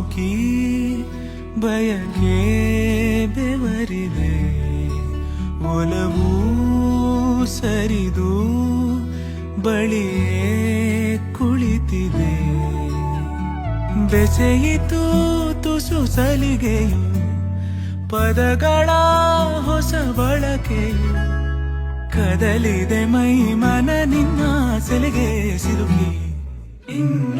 ನೂಕಿ ಬಯಕೆ ಬೆವರಿದೆ ಒಲವು ಸರಿದು ಬಳಿಯೇ ಕುಳಿತಿದೆ. ಬೆಸೆಯಿತು ತುಸು ಸಲಿಗೆಯು, ಪದಗಳ ಹೊಸ ಬಳಕೆಯು. ಕದಲಿದೆ ಮೈ ಮನ ನಿನ್ನ ಸೆಲೆಗೆ ಸಿಲುಕಿ. ಇನ್ನು